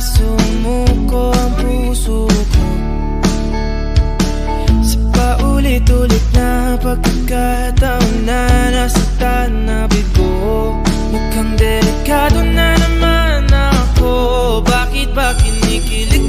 sumuko ang puso ko. Sa paulit-ulit na pagkakataon na nasaktan na bigo Mukhang delikado na naman ako. Bakit ba kinikilig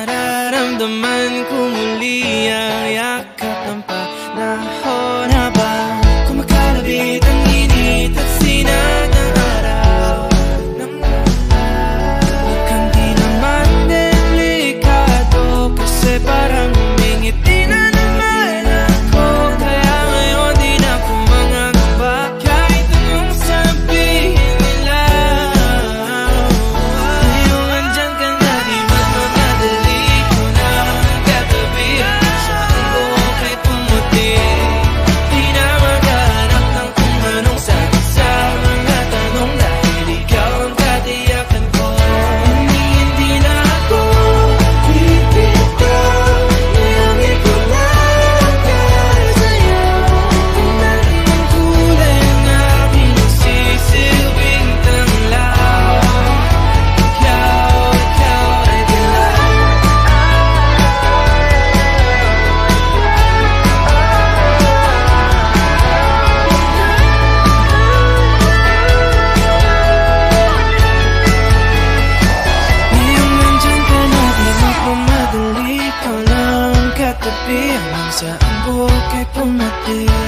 Nararamdaman ko muli ang yakap you.